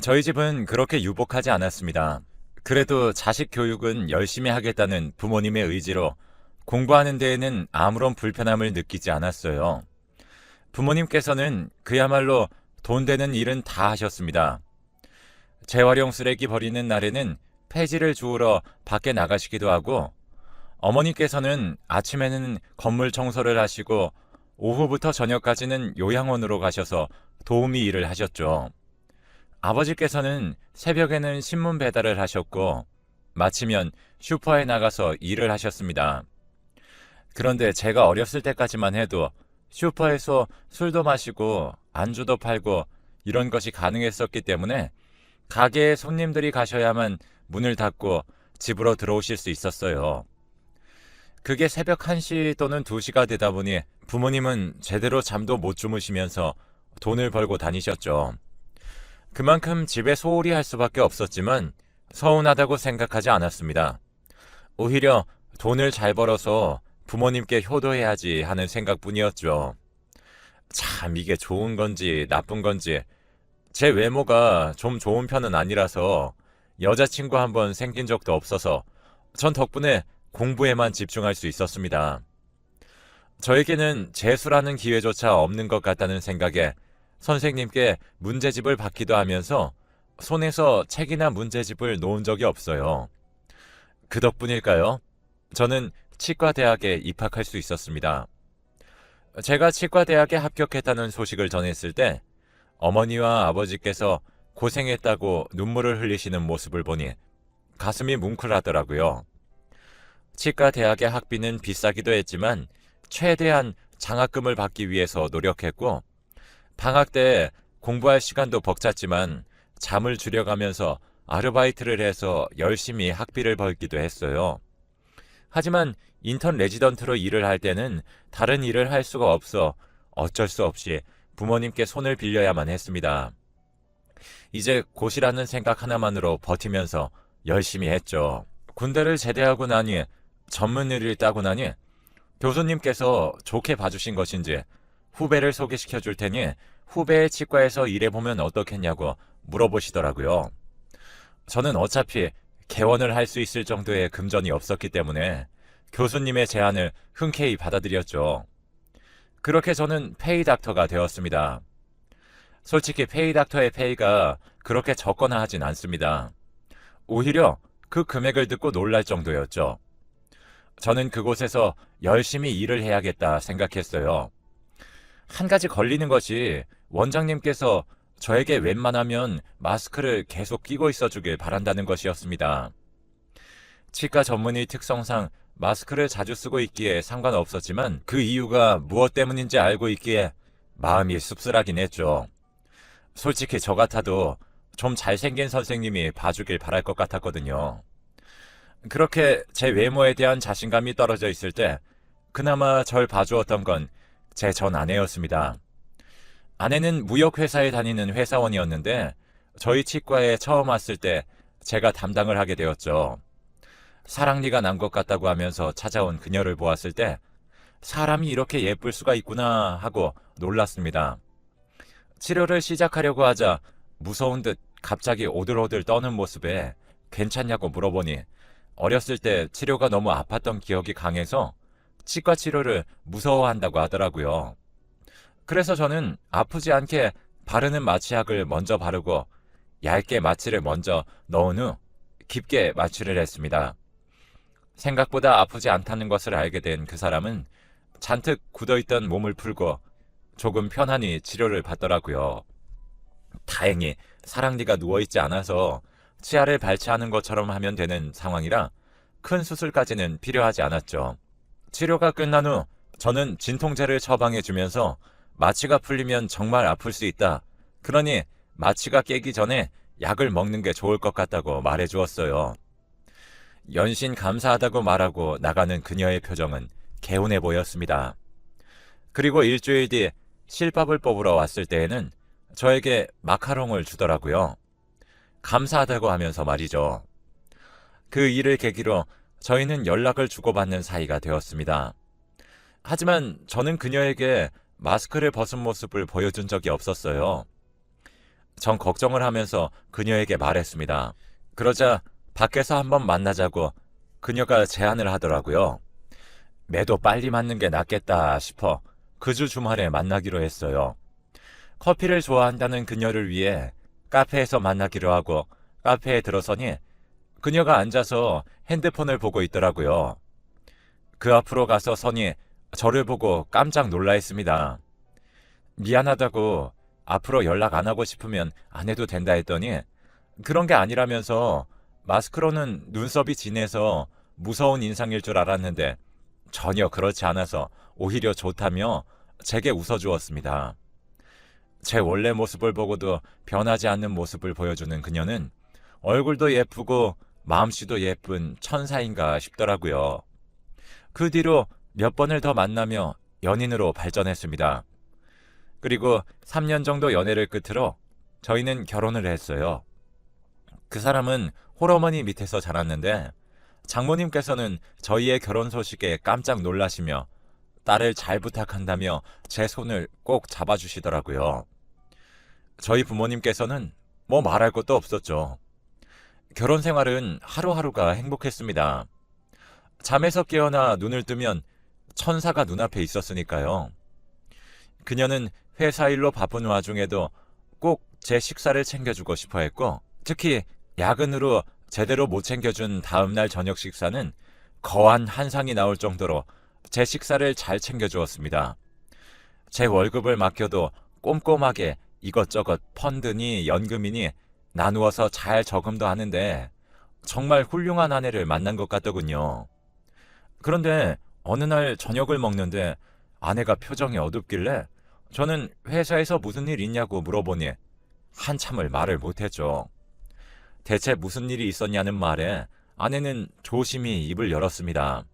저희 집은 그렇게 유복하지 않았습니다. 그래도 자식 교육은 열심히 하겠다는 부모님의 의지로 공부하는 데에는 아무런 불편함을 느끼지 않았어요. 부모님께서는 그야말로 돈 되는 일은 다 하셨습니다. 재활용 쓰레기 버리는 날에는 폐지를 주우러 밖에 나가시기도 하고 어머니께서는 아침에는 건물 청소를 하시고 오후부터 저녁까지는 요양원으로 가셔서 도우미 일을 하셨죠. 아버지께서는 새벽에는 신문 배달을 하셨고 마치면 슈퍼에 나가서 일을 하셨습니다. 그런데 제가 어렸을 때까지만 해도 슈퍼에서 술도 마시고 안주도 팔고 이런 것이 가능했었기 때문에 가게에 손님들이 가셔야만 문을 닫고 집으로 들어오실 수 있었어요. 그게 새벽 1시 또는 2시가 되다 보니 부모님은 제대로 잠도 못 주무시면서 돈을 벌고 다니셨죠. 그만큼 집에 소홀히 할 수밖에 없었지만 서운하다고 생각하지 않았습니다. 오히려 돈을 잘 벌어서 부모님께 효도해야지 하는 생각뿐이었죠. 참 이게 좋은 건지 나쁜 건지 제 외모가 좀 좋은 편은 아니라서 여자친구 한 번 생긴 적도 없어서 전 덕분에 공부에만 집중할 수 있었습니다. 저에게는 재수라는 기회조차 없는 것 같다는 생각에 선생님께 문제집을 받기도 하면서 손에서 책이나 문제집을 놓은 적이 없어요. 그 덕분일까요? 저는 치과대학에 입학할 수 있었습니다. 제가 치과대학에 합격했다는 소식을 전했을 때 어머니와 아버지께서 고생했다고 눈물을 흘리시는 모습을 보니 가슴이 뭉클하더라고요. 치과 대학의 학비는 비싸기도 했지만 최대한 장학금을 받기 위해서 노력했고 방학 때 공부할 시간도 벅찼지만 잠을 줄여가면서 아르바이트를 해서 열심히 학비를 벌기도 했어요. 하지만 인턴 레지던트로 일을 할 때는 다른 일을 할 수가 없어 어쩔 수 없이 부모님께 손을 빌려야만 했습니다. 이제 곧이라는 생각 하나만으로 버티면서 열심히 했죠. 군대를 제대하고 나니 전문의를 따고 나니 교수님께서 좋게 봐주신 것인지 후배를 소개시켜 줄 테니 후배의 치과에서 일해보면 어떻겠냐고 물어보시더라고요. 저는 어차피 개원을 할 수 있을 정도의 금전이 없었기 때문에 교수님의 제안을 흔쾌히 받아들였죠. 그렇게 저는 페이 닥터가 되었습니다. 솔직히 페이 닥터의 페이가 그렇게 적거나 하진 않습니다. 오히려 그 금액을 듣고 놀랄 정도였죠. 저는 그곳에서 열심히 일을 해야겠다 생각했어요. 한 가지 걸리는 것이 원장님께서 저에게 웬만하면 마스크를 계속 끼고 있어 주길 바란다는 것이었습니다. 치과 전문의 특성상 마스크를 자주 쓰고 있기에 상관없었지만 그 이유가 무엇 때문인지 알고 있기에 마음이 씁쓸하긴 했죠. 솔직히 저 같아도 좀 잘생긴 선생님이 봐주길 바랄 것 같았거든요. 그렇게 제 외모에 대한 자신감이 떨어져 있을 때 그나마 절 봐주었던 건 제 전 아내였습니다. 아내는 무역회사에 다니는 회사원이었는데 저희 치과에 처음 왔을 때 제가 담당을 하게 되었죠. 사랑니가 난 것 같다고 하면서 찾아온 그녀를 보았을 때 사람이 이렇게 예쁠 수가 있구나 하고 놀랐습니다. 치료를 시작하려고 하자 무서운 듯 갑자기 오들오들 떠는 모습에 괜찮냐고 물어보니 어렸을 때 치료가 너무 아팠던 기억이 강해서 치과 치료를 무서워한다고 하더라고요. 그래서 저는 아프지 않게 바르는 마취약을 먼저 바르고 얇게 마취를 먼저 넣은 후 깊게 마취를 했습니다. 생각보다 아프지 않다는 것을 알게 된 그 사람은 잔뜩 굳어있던 몸을 풀고 조금 편안히 치료를 받더라고요. 다행히 사랑니가 누워있지 않아서 치아를 발치하는 것처럼 하면 되는 상황이라 큰 수술까지는 필요하지 않았죠. 치료가 끝난 후 저는 진통제를 처방해 주면서 마취가 풀리면 정말 아플 수 있다. 그러니 마취가 깨기 전에 약을 먹는 게 좋을 것 같다고 말해 주었어요. 연신 감사하다고 말하고 나가는 그녀의 표정은 개운해 보였습니다. 그리고 일주일 뒤 실밥을 뽑으러 왔을 때에는 저에게 마카롱을 주더라고요. 감사하다고 하면서 말이죠. 그 일을 계기로 저희는 연락을 주고받는 사이가 되었습니다. 하지만 저는 그녀에게 마스크를 벗은 모습을 보여준 적이 없었어요. 전 걱정을 하면서 그녀에게 말했습니다. 그러자 밖에서 한번 만나자고 그녀가 제안을 하더라고요. 매도 빨리 맞는 게 낫겠다 싶어 그 주 주말에 만나기로 했어요. 커피를 좋아한다는 그녀를 위해 카페에서 만나기로 하고 카페에 들어서니 그녀가 앉아서 핸드폰을 보고 있더라고요. 그 앞으로 가서 서니 저를 보고 깜짝 놀라 했습니다. 미안하다고 앞으로 연락 안 하고 싶으면 안 해도 된다 했더니 그런 게 아니라면서 마스크로는 눈썹이 진해서 무서운 인상일 줄 알았는데 전혀 그렇지 않아서 오히려 좋다며 제게 웃어주었습니다. 제 원래 모습을 보고도 변하지 않는 모습을 보여주는 그녀는 얼굴도 예쁘고 마음씨도 예쁜 천사인가 싶더라고요. 그 뒤로 몇 번을 더 만나며 연인으로 발전했습니다. 그리고 3년 정도 연애를 끝으로 저희는 결혼을 했어요. 그 사람은 홀어머니 밑에서 자랐는데 장모님께서는 저희의 결혼 소식에 깜짝 놀라시며 딸을 잘 부탁한다며 제 손을 꼭 잡아주시더라고요. 저희 부모님께서는 뭐 말할 것도 없었죠. 결혼 생활은 하루하루가 행복했습니다. 잠에서 깨어나 눈을 뜨면 천사가 눈앞에 있었으니까요. 그녀는 회사 일로 바쁜 와중에도 꼭 제 식사를 챙겨주고 싶어 했고, 특히 야근으로 제대로 못 챙겨준 다음날 저녁 식사는 거한 한상이 나올 정도로 제 식사를 잘 챙겨주었습니다. 제 월급을 맡겨도 꼼꼼하게 이것저것 펀드니 연금이니 나누어서 잘 저금도 하는데 정말 훌륭한 아내를 만난 것 같더군요. 그런데 어느 날 저녁을 먹는데 아내가 표정이 어둡길래 저는 회사에서 무슨 일 있냐고 물어보니 한참을 말을 못했죠. 대체 무슨 일이 있었냐는 말에 아내는 조심히 입을 열었습니다.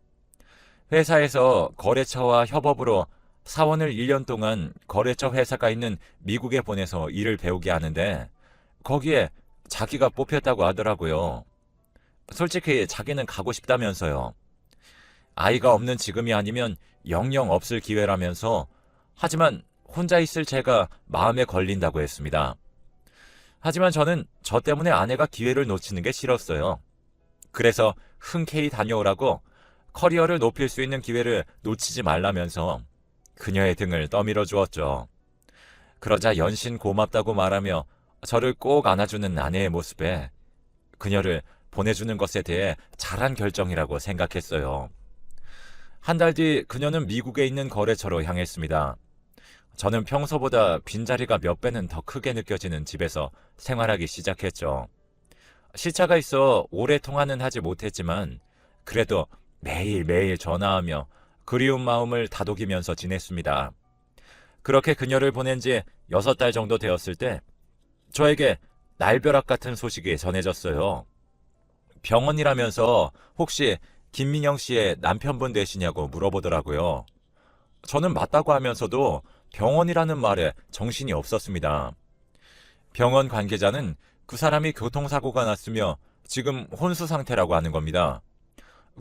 회사에서 거래처와 협업으로 사원을 1년 동안 거래처 회사가 있는 미국에 보내서 일을 배우게 하는데 거기에 자기가 뽑혔다고 하더라고요. 솔직히 자기는 가고 싶다면서요. 아이가 없는 지금이 아니면 영영 없을 기회라면서 하지만 혼자 있을 제가 마음에 걸린다고 했습니다. 하지만 저는 저 때문에 아내가 기회를 놓치는 게 싫었어요. 그래서 흔쾌히 다녀오라고 커리어를 높일 수 있는 기회를 놓치지 말라면서 그녀의 등을 떠밀어 주었죠. 그러자 연신 고맙다고 말하며 저를 꼭 안아주는 아내의 모습에 그녀를 보내주는 것에 대해 잘한 결정이라고 생각했어요. 한 달 뒤 그녀는 미국에 있는 거래처로 향했습니다. 저는 평소보다 빈자리가 몇 배는 더 크게 느껴지는 집에서 생활하기 시작했죠. 시차가 있어 오래 통화는 하지 못했지만 그래도 매일매일 전화하며 그리운 마음을 다독이면서 지냈습니다. 그렇게 그녀를 보낸 지 여섯 달 정도 되었을 때 저에게 날벼락 같은 소식이 전해졌어요. 병원이라면서 혹시 김민영 씨의 남편분 되시냐고 물어보더라고요. 저는 맞다고 하면서도 병원이라는 말에 정신이 없었습니다. 병원 관계자는 그 사람이 교통사고가 났으며 지금 혼수 상태라고 하는 겁니다.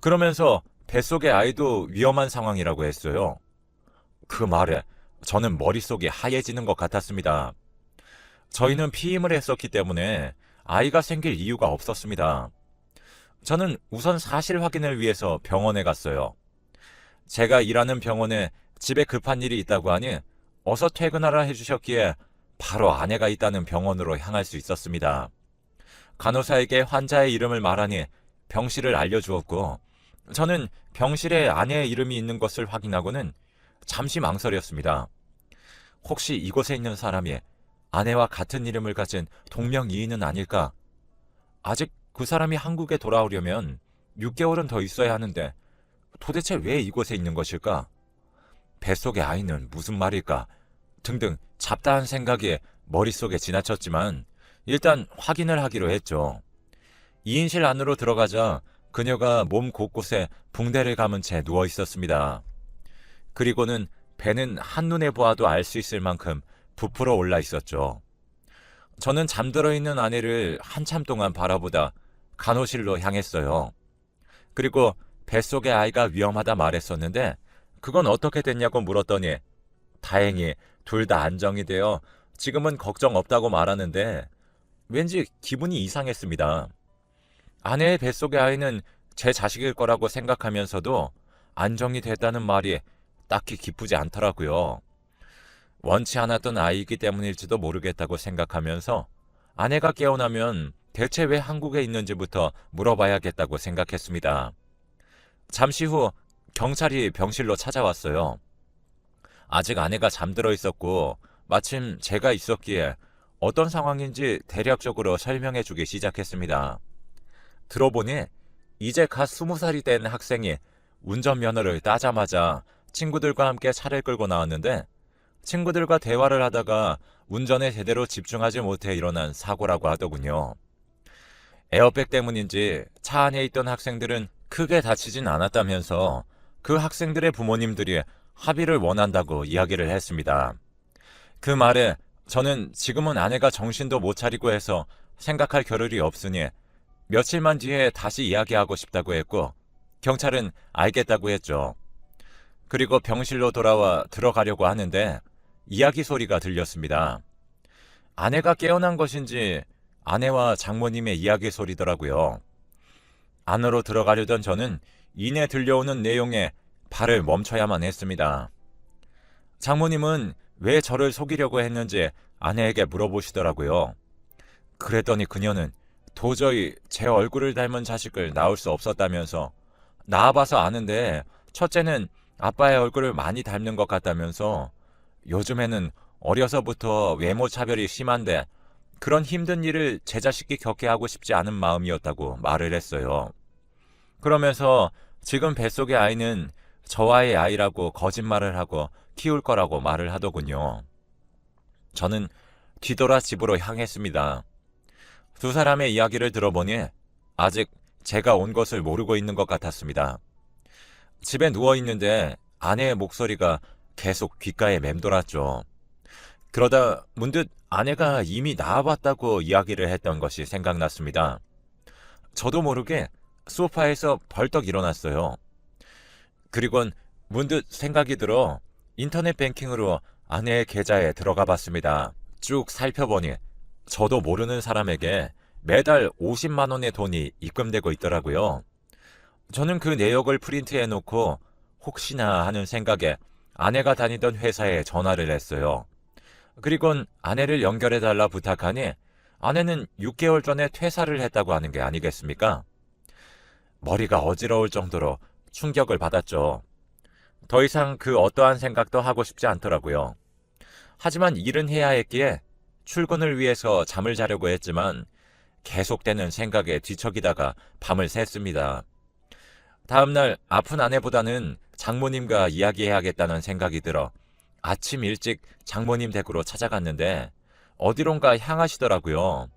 그러면서 뱃속의 아이도 위험한 상황이라고 했어요. 그 말에 저는 머릿속이 하얘지는 것 같았습니다. 저희는 피임을 했었기 때문에 아이가 생길 이유가 없었습니다. 저는 우선 사실 확인을 위해서 병원에 갔어요. 제가 일하는 병원에 집에 급한 일이 있다고 하니 어서 퇴근하라 해주셨기에 바로 아내가 있다는 병원으로 향할 수 있었습니다. 간호사에게 환자의 이름을 말하니 병실을 알려주었고 저는 병실에 아내의 이름이 있는 것을 확인하고는 잠시 망설였습니다. 혹시 이곳에 있는 사람이 아내와 같은 이름을 가진 동명이인은 아닐까? 아직 그 사람이 한국에 돌아오려면 6개월은 더 있어야 하는데 도대체 왜 이곳에 있는 것일까? 뱃속의 아이는 무슨 말일까? 등등 잡다한 생각이 머릿속에 지나쳤지만 일단 확인을 하기로 했죠. 2인실 안으로 들어가자 그녀가 몸 곳곳에 붕대를 감은 채 누워 있었습니다. 그리고는 배는 한눈에 보아도 알 수 있을 만큼 부풀어 올라 있었죠. 저는 잠들어 있는 아내를 한참 동안 바라보다 간호실로 향했어요. 그리고 뱃속의 아이가 위험하다 말했었는데 그건 어떻게 됐냐고 물었더니 다행히 둘 다 안정이 되어 지금은 걱정 없다고 말하는데 왠지 기분이 이상했습니다. 아내의 뱃속의 아이는 제 자식일 거라고 생각하면서도 안정이 됐다는 말이 딱히 기쁘지 않더라고요. 원치 않았던 아이이기 때문일지도 모르겠다고 생각하면서 아내가 깨어나면 대체 왜 한국에 있는지부터 물어봐야겠다고 생각했습니다. 잠시 후 경찰이 병실로 찾아왔어요. 아직 아내가 잠들어 있었고 마침 제가 있었기에 어떤 상황인지 대략적으로 설명해 주기 시작했습니다. 들어보니 이제 갓 스무 살이 된 학생이 운전면허를 따자마자 친구들과 함께 차를 끌고 나왔는데 친구들과 대화를 하다가 운전에 제대로 집중하지 못해 일어난 사고라고 하더군요. 에어백 때문인지 차 안에 있던 학생들은 크게 다치진 않았다면서 그 학생들의 부모님들이 합의를 원한다고 이야기를 했습니다. 그 말에 저는 지금은 아내가 정신도 못 차리고 해서 생각할 겨를이 없으니 며칠만 뒤에 다시 이야기하고 싶다고 했고 경찰은 알겠다고 했죠. 그리고 병실로 돌아와 들어가려고 하는데 이야기 소리가 들렸습니다. 아내가 깨어난 것인지 아내와 장모님의 이야기 소리더라고요. 안으로 들어가려던 저는 이내 들려오는 내용에 발을 멈춰야만 했습니다. 장모님은 왜 저를 속이려고 했는지 아내에게 물어보시더라고요. 그랬더니 그녀는 도저히 제 얼굴을 닮은 자식을 낳을 수 없었다면서 낳아봐서 아는데 첫째는 아빠의 얼굴을 많이 닮는 것 같다면서 요즘에는 어려서부터 외모 차별이 심한데 그런 힘든 일을 제 자식이 겪게 하고 싶지 않은 마음이었다고 말을 했어요. 그러면서 지금 뱃속의 아이는 저와의 아이라고 거짓말을 하고 키울 거라고 말을 하더군요. 저는 뒤돌아 집으로 향했습니다. 두 사람의 이야기를 들어보니 아직 제가 온 것을 모르고 있는 것 같았습니다. 집에 누워 있는데 아내의 목소리가 계속 귓가에 맴돌았죠. 그러다 문득 아내가 이미 나와봤다고 이야기를 했던 것이 생각났습니다. 저도 모르게 소파에서 벌떡 일어났어요. 그리곤 문득 생각이 들어 인터넷 뱅킹으로 아내의 계좌에 들어가 봤습니다. 쭉 살펴보니 저도 모르는 사람에게 매달 50만 원의 돈이 입금되고 있더라고요. 저는 그 내역을 프린트해 놓고 혹시나 하는 생각에 아내가 다니던 회사에 전화를 했어요. 그리곤 아내를 연결해 달라 부탁하니 아내는 6개월 전에 퇴사를 했다고 하는 게 아니겠습니까? 머리가 어지러울 정도로 충격을 받았죠. 더 이상 그 어떠한 생각도 하고 싶지 않더라고요. 하지만 일은 해야 했기에 출근을 위해서 잠을 자려고 했지만 계속되는 생각에 뒤척이다가 밤을 샜습니다. 다음날 아픈 아내보다는 장모님과 이야기해야겠다는 생각이 들어 아침 일찍 장모님 댁으로 찾아갔는데 어디론가 향하시더라고요.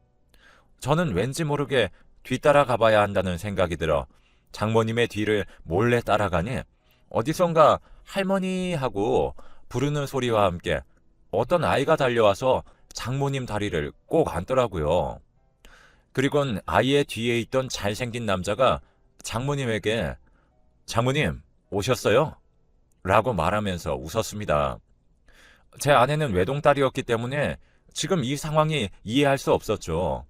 저는 왠지 모르게 뒤따라 가봐야 한다는 생각이 들어 장모님의 뒤를 몰래 따라가니 어디선가 할머니 하고 부르는 소리와 함께 어떤 아이가 달려와서 장모님 다리를 꼭 안더라고요. 그리곤 아이의 뒤에 있던 잘생긴 남자가 장모님에게 장모님 오셨어요? 라고 말하면서 웃었습니다. 제 아내는 외동딸이었기 때문에 지금 이 상황이 이해할 수 없었죠.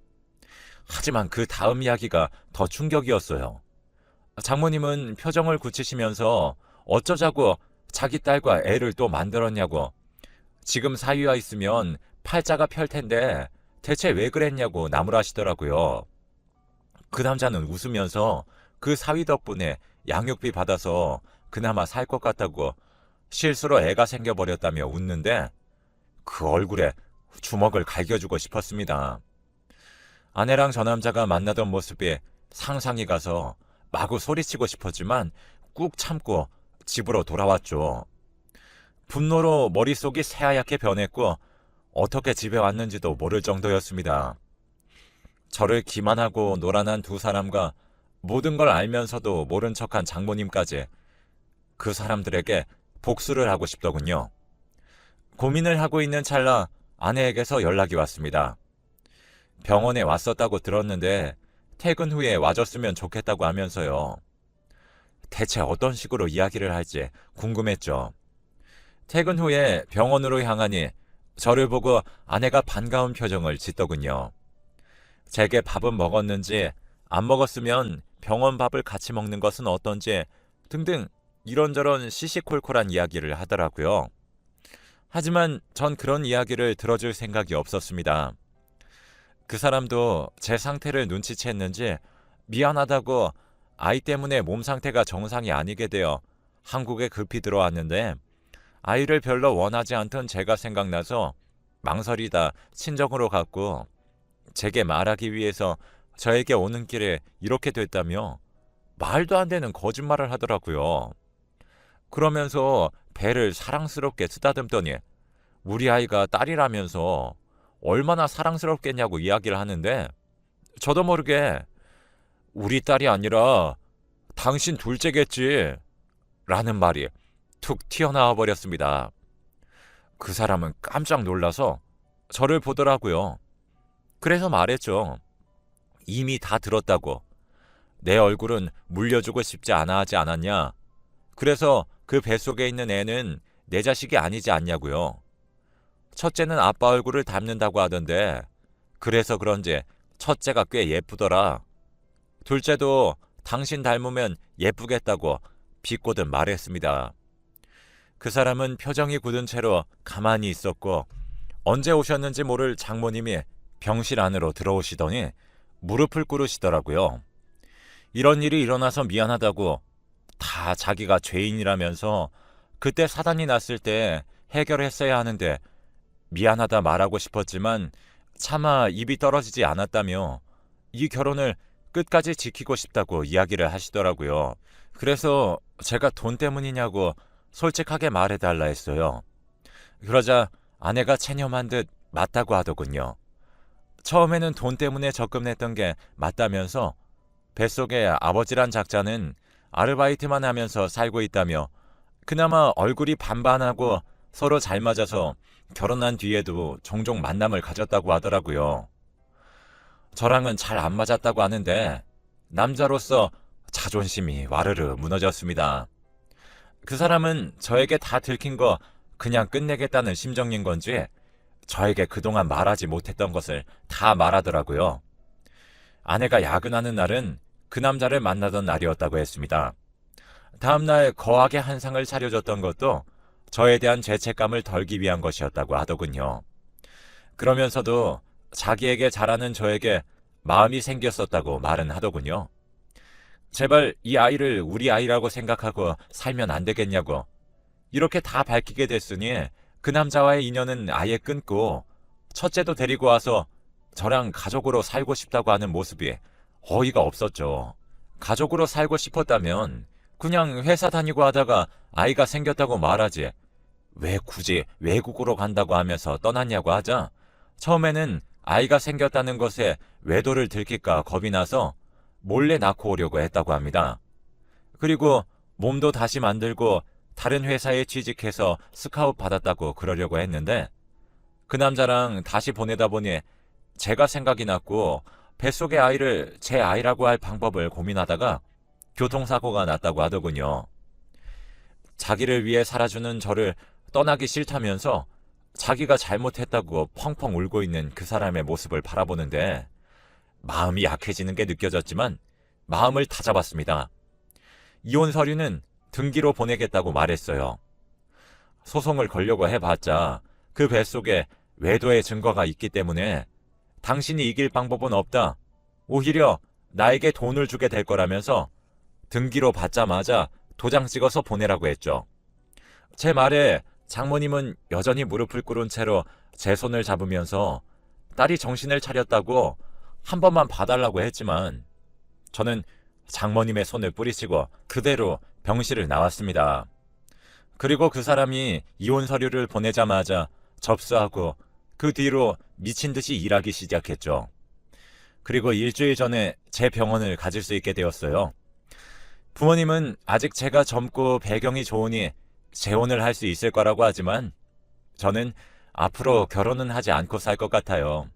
하지만 그 다음 이야기가 더 충격이었어요. 장모님은 표정을 굳히시면서 어쩌자고 자기 딸과 애를 또 만들었냐고 지금 사위와 있으면 팔자가 펼 텐데 대체 왜 그랬냐고 나무라시더라고요. 그 남자는 웃으면서 그 사위 덕분에 양육비 받아서 그나마 살 것 같다고 실수로 애가 생겨버렸다며 웃는데 그 얼굴에 주먹을 갈겨주고 싶었습니다. 아내랑 저 남자가 만나던 모습이 상상이 가서 마구 소리치고 싶었지만 꾹 참고 집으로 돌아왔죠. 분노로 머릿속이 새하얗게 변했고 어떻게 집에 왔는지도 모를 정도였습니다. 저를 기만하고 노란한 두 사람과 모든 걸 알면서도 모른 척한 장모님까지 그 사람들에게 복수를 하고 싶더군요. 고민을 하고 있는 찰나 아내에게서 연락이 왔습니다. 병원에 왔었다고 들었는데 퇴근 후에 와줬으면 좋겠다고 하면서요. 대체 어떤 식으로 이야기를 할지 궁금했죠. 퇴근 후에 병원으로 향하니 저를 보고 아내가 반가운 표정을 짓더군요. 제게 밥은 먹었는지 안 먹었으면 병원 밥을 같이 먹는 것은 어떤지 등등 이런저런 시시콜콜한 이야기를 하더라고요. 하지만 전 그런 이야기를 들어줄 생각이 없었습니다. 그 사람도 제 상태를 눈치챘는지 미안하다고 아이 때문에 몸 상태가 정상이 아니게 되어 한국에 급히 들어왔는데 아이를 별로 원하지 않던 제가 생각나서 망설이다 친정으로 갔고 제게 말하기 위해서 저에게 오는 길에 이렇게 됐다며 말도 안 되는 거짓말을 하더라고요. 그러면서 배를 사랑스럽게 쓰다듬더니 우리 아이가 딸이라면서 얼마나 사랑스럽겠냐고 이야기를 하는데 저도 모르게 우리 딸이 아니라 당신 둘째겠지 라는 말이 툭 튀어나와 버렸습니다. 그 사람은 깜짝 놀라서 저를 보더라고요. 그래서 말했죠. 이미 다 들었다고. 내 얼굴은 물려주고 싶지 않아 하지 않았냐? 그래서 그 뱃속에 있는 애는 내 자식이 아니지 않냐고요. 첫째는 아빠 얼굴을 닮는다고 하던데 그래서 그런지 첫째가 꽤 예쁘더라. 둘째도 당신 닮으면 예쁘겠다고 비꼬듯 말했습니다. 그 사람은 표정이 굳은 채로 가만히 있었고 언제 오셨는지 모를 장모님이 병실 안으로 들어오시더니 무릎을 꿇으시더라고요. 이런 일이 일어나서 미안하다고 다 자기가 죄인이라면서 그때 사단이 났을 때 해결했어야 하는데 미안하다 말하고 싶었지만 차마 입이 떨어지지 않았다며 이 결혼을 끝까지 지키고 싶다고 이야기를 하시더라고요. 그래서 제가 돈 때문이냐고 솔직하게 말해달라 했어요. 그러자 아내가 체념한 듯 맞다고 하더군요. 처음에는 돈 때문에 접근했던 게 맞다면서 뱃속에 아버지란 작자는 아르바이트만 하면서 살고 있다며 그나마 얼굴이 반반하고 서로 잘 맞아서 결혼한 뒤에도 종종 만남을 가졌다고 하더라고요. 저랑은 잘 안 맞았다고 하는데 남자로서 자존심이 와르르 무너졌습니다. 그 사람은 저에게 다 들킨 거 그냥 끝내겠다는 심정인 건지 저에게 그동안 말하지 못했던 것을 다 말하더라고요. 아내가 야근하는 날은 그 남자를 만나던 날이었다고 했습니다. 다음날 거하게 한상을 차려줬던 것도 저에 대한 죄책감을 덜기 위한 것이었다고 하더군요. 그러면서도 자기에게 잘하는 저에게 마음이 생겼었다고 말은 하더군요. 제발 이 아이를 우리 아이라고 생각하고 살면 안 되겠냐고. 이렇게 다 밝히게 됐으니 그 남자와의 인연은 아예 끊고 첫째도 데리고 와서 저랑 가족으로 살고 싶다고 하는 모습이 어이가 없었죠. 가족으로 살고 싶었다면 그냥 회사 다니고 하다가 아이가 생겼다고 말하지. 왜 굳이 외국으로 간다고 하면서 떠났냐고 하자. 처음에는 아이가 생겼다는 것에 외도를 들킬까 겁이 나서 몰래 낳고 오려고 했다고 합니다. 그리고 몸도 다시 만들고 다른 회사에 취직해서 스카웃 받았다고 그러려고 했는데 그 남자랑 다시 보내다 보니 제가 생각이 났고 뱃속의 아이를 제 아이라고 할 방법을 고민하다가 교통사고가 났다고 하더군요. 자기를 위해 살아주는 저를 떠나기 싫다면서 자기가 잘못했다고 펑펑 울고 있는 그 사람의 모습을 바라보는데 마음이 약해지는 게 느껴졌지만 마음을 다잡았습니다. 이혼 서류는 등기로 보내겠다고 말했어요. 소송을 걸려고 해봤자 그 뱃속에 외도의 증거가 있기 때문에 당신이 이길 방법은 없다. 오히려 나에게 돈을 주게 될 거라면서 등기로 받자마자 도장 찍어서 보내라고 했죠. 제 말에 장모님은 여전히 무릎을 꿇은 채로 제 손을 잡으면서 딸이 정신을 차렸다고 한 번만 봐달라고 했지만 저는 장모님의 손을 뿌리치고 그대로 병실을 나왔습니다. 그리고 그 사람이 이혼 서류를 보내자마자 접수하고 그 뒤로 미친 듯이 일하기 시작했죠. 그리고 일주일 전에 제 병원을 가질 수 있게 되었어요. 부모님은 아직 제가 젊고 배경이 좋으니 재혼을 할 수 있을 거라고 하지만 저는 앞으로 결혼은 하지 않고 살 것 같아요.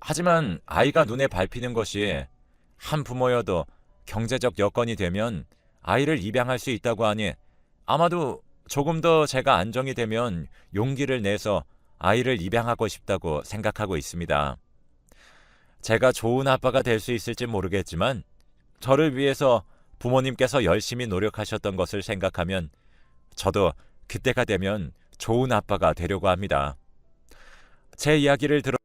하지만 아이가 눈에 밟히는 것이 한 부모여도 경제적 여건이 되면 아이를 입양할 수 있다고 하니 아마도 조금 더 제가 안정이 되면 용기를 내서 아이를 입양하고 싶다고 생각하고 있습니다. 제가 좋은 아빠가 될 수 있을지 모르겠지만 저를 위해서 부모님께서 열심히 노력하셨던 것을 생각하면 저도 그때가 되면 좋은 아빠가 되려고 합니다. 제 이야기를 들어